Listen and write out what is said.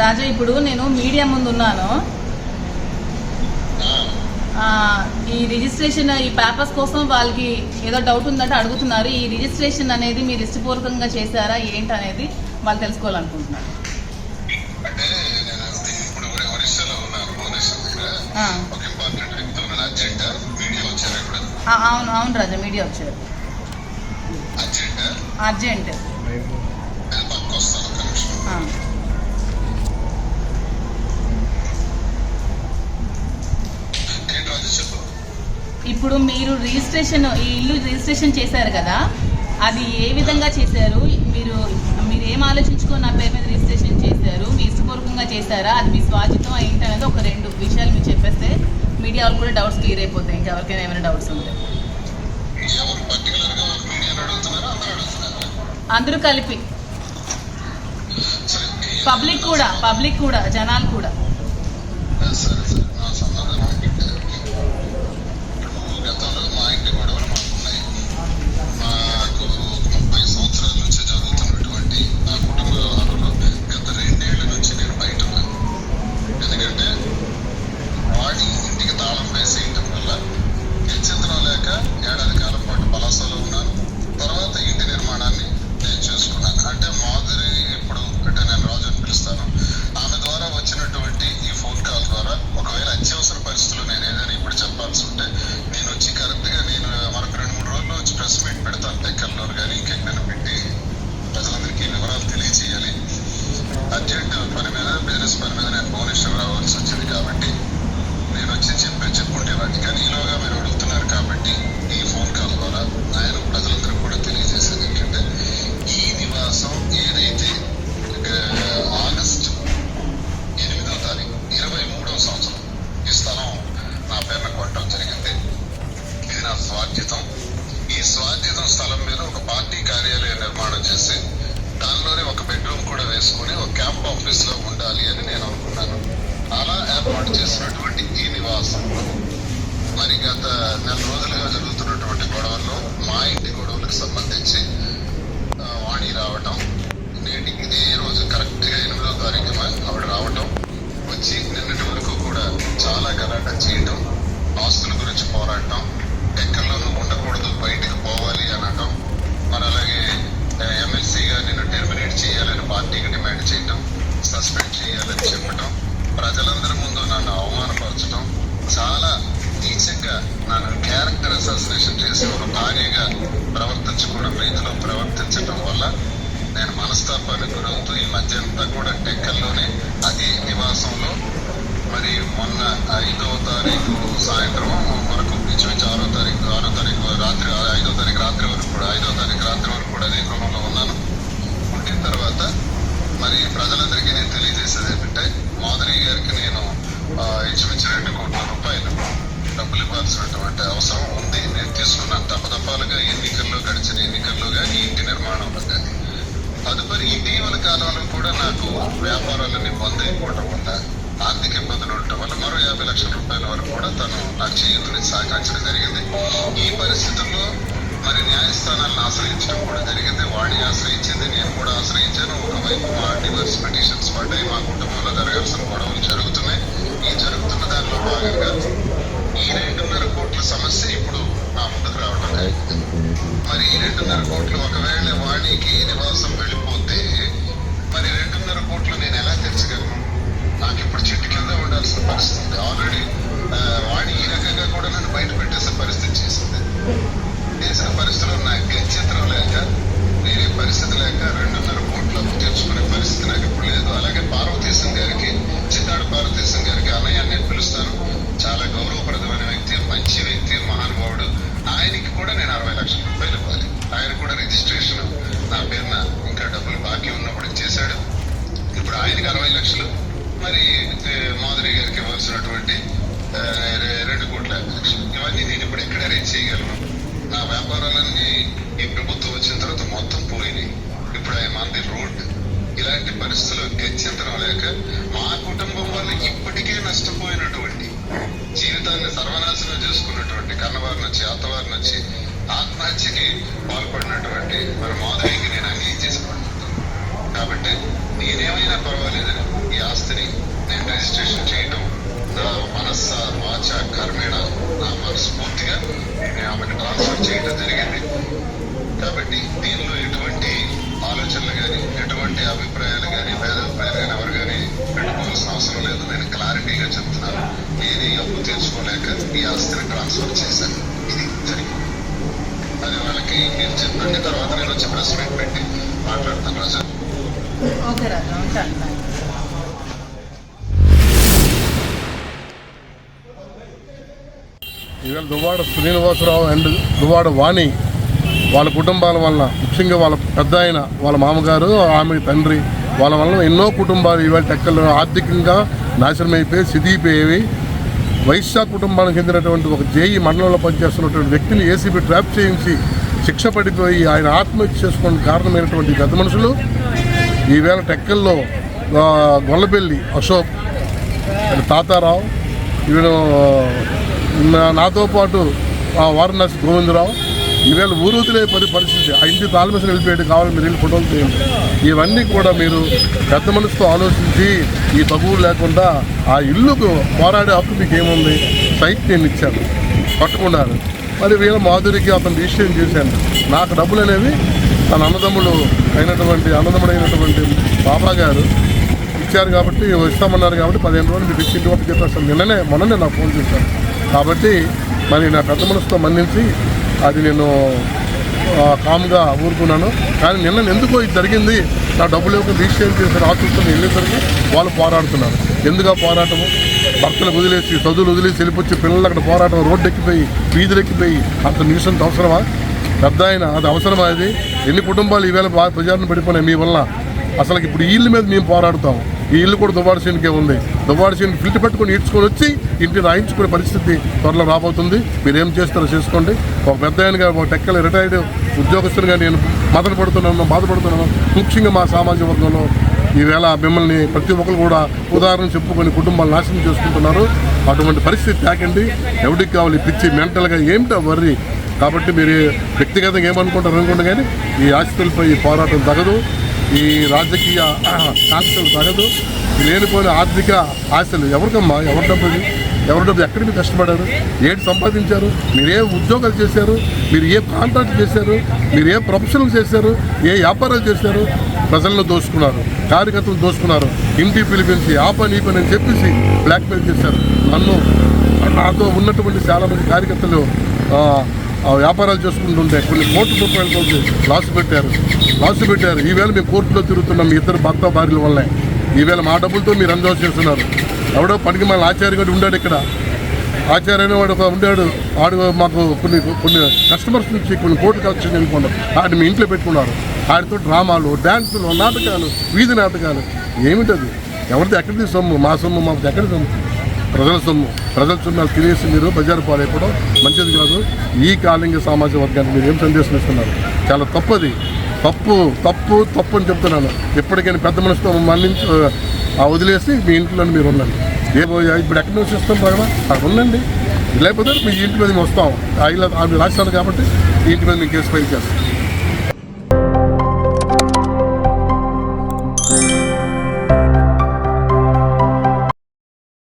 రాజా ఇప్పుడు నేను మీడియా ముందు ఉన్నాను ఈ రిజిస్ట్రేషన్ ఈ పేపర్స్ కోసం వాళ్ళకి ఏదో డౌట్ ఉందంటే అడుగుతున్నారు. ఈ రిజిస్ట్రేషన్ అనేది మీరు ఇష్టపూర్వకంగా చేశారా ఏంటి అనేది వాళ్ళు తెలుసుకోవాలనుకుంటున్నారు. అవును అవును రాజా మీడియా వచ్చారు. అర్జెంట్ అర్జెంట్ నేను పక్క వస్తాను ఒక నిమిషం ఆ. ఏంటి రాజు చెప్పు ఇప్పుడు మీరు రిజిస్ట్రేషన్ ఈ ఇల్లు రిజిస్ట్రేషన్ చేశారు కదా అది ఏ విధంగా చేశారు? మీరు మీరు ఏం ఆలోచించుకొని నా పేరు మీద రిజిస్ట్రేషన్ చేశారు? మీ ఇష్టపూర్వకంగా చేశారా? అది మీ స్వాజితం ఏంటి అనేది ఒక రెండు విషయాలు మీరు చెప్పేస్తే మీడియా వాళ్ళు కూడా డౌట్స్ క్లియర్ అయిపోతాయి. ఇంకెవరికైనా ఏమైనా డౌట్స్ ఉంటే. అందరూ కలిపి. పబ్లిక్ కూడా పబ్లిక్ కూడా జనాలు కూడా. వచ్చి కరెక్ట్గా నేను మరొక రెండు మూడు రోజుల్లో వచ్చి ప్రెస్ మీట్ పెడతాను టెక్కల్లో కానీ ఇంకెక్కడైనా పెట్టి ప్రజలందరికీ వివరాలు తెలియజేయాలి. అర్జెంట్ పని మీద బిజినెస్ పని మీద నేను భువనేశ్వర్ రావాల్సి వచ్చింది కాబట్టి నేను వచ్చి చెప్పి చెప్పుకుంటే వాటి కానీ ఈలోగా మీరు అడుగుతున్నారు కాబట్టి ఈ ఫోన్ ఈ మరి గత నెల రోజులుగా జరుగుతున్నటువంటి గొడవల్లో మా ఇంటి గొడవలకు సంబంధించి కూడా తను నాకు చేయూతని సహకరించడం జరిగింది. ఈ పరిస్థితుల్లో మరి న్యాయస్థానాలను ఆశ్రయించడం కూడా జరిగింది. వాడిని ఆశ్రయించింది నేను కూడా ఆశ్రయించాను. ఒకవైపు మా డివర్స్ పిటిషన్స్ పడ్డాయి మా కుటుంబంలో జరగాల్సిన గొడవలు జరుగుతున్నాయి. ఈ జరుగుతున్న దానిలో భాగంగా ఈ రెండున్నర కోట్ల సమస్య ఇప్పుడు నా ముందుకు రావడం మరి ఈ రెండున్నర కోట్లు ఒకవేళ వాణికి నివాసం వెళ్ళిపోతే మరి రెండున్నర కోట్లు నేను ఎలా తెచ్చగలను నాకు ఇప్పుడు చెట్టు కింద ఉండాల్సిన పరిస్థితి ఆల్రెడీ వాణి ఈ రకంగా కూడా నన్ను బయట పెట్టేసే పరిస్థితి చేసింది చేసిన పరిస్థితిలో నాకు గత్యంతరం లేక వేరే పరిస్థితి లేక రెండున్నర కోట్లు అప్పు తెచ్చుకునే పరిస్థితి నాకు ఇప్పుడు లేదు అలాగే పార్వతీశం గారికి చిత్తాడు పార్వతీశం గారికి అన్నయ్య అని నేను పిలుస్తాను చాలా గౌరవప్రదమైన వ్యక్తి మంచి వ్యక్తి మహానుభావుడు ఆయనకి కూడా నేను అరవై లక్షల రూపాయలు ఇవ్వాలి ఆయన కూడా రిజిస్ట్రేషన్ నా పేరున ఇంకా డబ్బులు బాకీ ఉన్నప్పుడు చేశాడు ఇప్పుడు ఆయనకి అరవై లక్షలు మరి ఏ, మాధురి గారికి ఇవ్వాల్సినటువంటి ఆ, రె- రెండు కోట్ల యాభై లక్షలు ఇవన్నీ నేను ఇప్పుడు ఎక్కడ అరేంజ్ చేయగలను నా వ్యాపారాలన్నీ ఈ ప్రభుత్వం వచ్చిన తర్వాత మొత్తం పోయినాయి ఇప్పుడు ఆయన మంది రోడ్. ఇలాంటి పరిస్థితుల్లో గత్యంతరం లేక మా కుటుంబం వల్ల ఇప్పటికే నష్టపోయినటువంటి జీవితాన్ని సర్వనాశనం చేసుకున్నటువంటి కన్నవారిని వచ్చి అత్తవారిని వచ్చి ఆత్మహత్యకి పాల్పడినటువంటి మరి మాధవి నేను అంగీకరించేసుకోండి కాబట్టి నేనేమైనా పర్వాలేదని రిజిస్ట్రేషన్ చేయడం నా మనస్స వాచ కర్మేణ నా మనస్ఫూర్తిగా నేను ఆమెను ట్రాన్స్ఫర్ చేయడం జరిగింది కాబట్టి దీనిలో ఎటువంటి ఆలోచనలు కానీ ఎటువంటి అభిప్రాయాలు కానీ భేదాభిప్రాయాలు కానీ ఎవరు కానీ పెట్టుకోవాల్సిన అవసరం లేదు నేను క్లారిటీగా చెప్తున్నాను నేను ఈ తీర్చుకోలేక ఈ ఆస్తిని ట్రాన్స్ఫర్ చేశాను ఇది జరిగింది. అది వాళ్ళకి మీరు చెప్పండి తర్వాత నేను వచ్చి ప్రెస్ మీట్ పెట్టి మాట్లాడతాను రాజా. ఓకే రాజా ఉంటాను. ఈవేళ దువ్వాడ శ్రీనివాసరావు అండ్ దువ్వాడ వాణి వాళ్ళ కుటుంబాల వల్ల ముఖ్యంగా వాళ్ళ పెద్ద ఆయన వాళ్ళ మామగారు ఆమె తండ్రి వాళ్ళ వల్ల ఎన్నో కుటుంబాలు ఈవేళ టెక్కలు ఆర్థికంగా నాశనం అయిపోయి సిదిగిపోయేవి వైశ్య కుటుంబానికి చెందినటువంటి ఒక జేఈ మండలంలో పనిచేస్తున్నటువంటి వ్యక్తిని ఏసీబీ ట్రాప్ చేయించి శిక్ష పడిపోయి ఆయన ఆత్మహత్య చేసుకోవడానికి కారణమైనటువంటి గత మనుషులు. ఈవేళ టెక్కల్లో గొల్లబెల్లి అశోక్ తాతారావు ఈయన నాతో పాటు ఆ వారణాసి గోవిందరావు ఈవేళ ఊరూతులే పరి పరిస్థితి. ఇంటి తాళమేసిన వెళ్ళిపోయాడు కావాలి మీరు వెళ్ళి ఫోటోలు తీయండి. ఇవన్నీ కూడా మీరు పెద్ద మనసుతో ఆలోచించి ఈ తగువులు లేకుండా ఆ ఇల్లుకు పోరాడే హక్కు మీకు ఏముంది? సైట్ నేను ఇచ్చాను పట్టుకున్నారు. మరి వీళ్ళ మాధురికి అతను రిజిస్ట్రేషన్ చేశాను. నాకు డబ్బులు అనేవి తన అన్నదమ్ముడు అయినటువంటి అన్నదమ్ముడు అయినటువంటి బాబా గారు ఇచ్చారు కాబట్టి ఇస్తామన్నారు కాబట్టి పదిహేను రోజులు మీకు ఇచ్చింటి వరకు చెప్పేస్తాను. నిన్ననే మొన్ననే నాకు ఫోన్ చేశాను కాబట్టి మరి నా పెద్ద మనసుతో మన్నించి అది నేను కామ్గా ఊరుకున్నాను. కానీ నిన్న ఎందుకో ఇది జరిగింది నా డబ్బులు యొక్క రిజిస్ట్రేషన్ చేసిన ఆఫీసులో వెళ్ళేసరికి వాళ్ళు పోరాడుతున్నారు. ఎందుకు పోరాటము? భర్తలు వదిలేసి చదువులు వదిలేసి వెళ్ళిపోయి పిల్లలు అక్కడ పోరాటం రోడ్డు ఎక్కిపోయి వీధులు ఎక్కిపోయి అంత న్యూసెంట్ అవసరమా? పెద్ద ఆయన అది అవసరమా అది ఎన్ని కుటుంబాలు ఈవేళ బాగా ప్రజారణ పడిపోయినాయి మీ వల్ల అసలు ఇప్పుడు వీళ్ళ ఇల్లు మీద మేము పోరాడుతాము. ఈ ఇల్లు కూడా దువ్వాడ ఉంది. దువ్వాడ ఫిల్టర్ పెట్టుకొని ఈడ్చుకొని వచ్చి ఇంటిని రాయించుకునే పరిస్థితి త్వరలో రాబోతుంది. మీరేం చేస్తారో చేసుకోండి. ఒక పెద్ద ఆయనగా ఒక టెక్కల రిటైర్డ్ ఉద్యోగస్తునిగా నేను మదన పడుతున్నాను బాధపడుతున్నాను. ముఖ్యంగా మా సామాజిక వర్గంలో ఈవేళ మిమ్మల్ని ప్రతి ఒక్కరు కూడా ఉదాహరణ చెప్పుకొని కుటుంబాలు నాశనం చేసుకుంటున్నారు. అటువంటి పరిస్థితి తాకండి. ఎవరికి కావాలి పిచ్చి మెంటల్గా ఏమిటో వర్రీ? కాబట్టి మీరు వ్యక్తిగతంగా ఏమనుకుంటారు అనుకుంటే కానీ ఈ ఆస్తులపై ఈ పోరాటం తగదు. ఈ రాజకీయ కాంక్షలు తగదు. లేనిపోయిన ఆర్థిక ఆశలు ఎవరికమ్మా? ఎవరి డబ్బుది ఎవరి డబ్బు ఎక్కడ మీరు కష్టపడారు ఏంటి సంపాదించారు? మీరు ఏ ఉద్యోగాలు చేశారు? మీరు ఏ కాంట్రాక్ట్ చేశారు? మీరు ఏ ప్రొఫెషనల్ చేశారు? ఏ వ్యాపారాలు చేశారు? ప్రజలను దోచుకున్నారు కార్యకర్తలు దోచుకున్నారు ఇంటికి పిలిపించి ఆ పని ఈ పని అని చెప్పేసి బ్లాక్మెయిల్ చేశారు. నన్ను నాతో ఉన్నటువంటి చాలామంది కార్యకర్తలు వ్యాపారాలు చేసుకుంటుంటే కొన్ని కోట్ల రూపాయలతో లాస్ పెట్టారు. లాస్ పెట్టారు. ఈవేళ మేము కోర్టులో తిరుగుతున్నాం మీ ఇద్దరు భర్త భార్యల వల్లే. ఈవేళ మా డబ్బులతో మీరు అందోష చేస్తున్నారు. ఎవడో పనికి మన ఆచార్య గారు ఉండాడు ఇక్కడ. ఆచార్య అనేవాడు ఒక ఉండాడు. ఆడు మాకు కొన్ని కొన్ని కస్టమర్స్ నుంచి కొన్ని కోట్లు కలెక్షన్ అనుకున్నాం ఆడు మీ ఇంట్లో పెట్టుకున్నారు. ఆడితో డ్రామాలు డ్యాన్సులు నాటకాలు వీధి నాటకాలు. ఏమిటది? ఎవరిది ఎక్కడిది సొమ్ము? మా సొమ్ము మాకు ఎక్కడి సొమ్ము? ప్రజల సొమ్ము. ప్రజలు చూడాలి తినేసి మీరు బజారు పాలైపోవడం మంచిది కాదు. ఈ కాలింగ సామాజిక వర్గానికి మీరు ఏం సందేశం ఇస్తున్నారు? చాలా తప్పది. తప్పు తప్పు తప్పు అని చెప్తున్నాను. ఎప్పటికైనా పెద్ద మనసుతో మళ్ళీ వదిలేసి మీ ఇంట్లో మీరు ఉండండి. ఏ ఇప్పుడు ఎక్కడ నివసిస్తాం బాగా? అక్కడ ఉండండి. లేకపోతే మీ ఇంటి మీద మేము వస్తాం. ఆ ఆమె కాబట్టి ఇంటి మీద మీకు కేసు ఫైల్ చేస్తాం.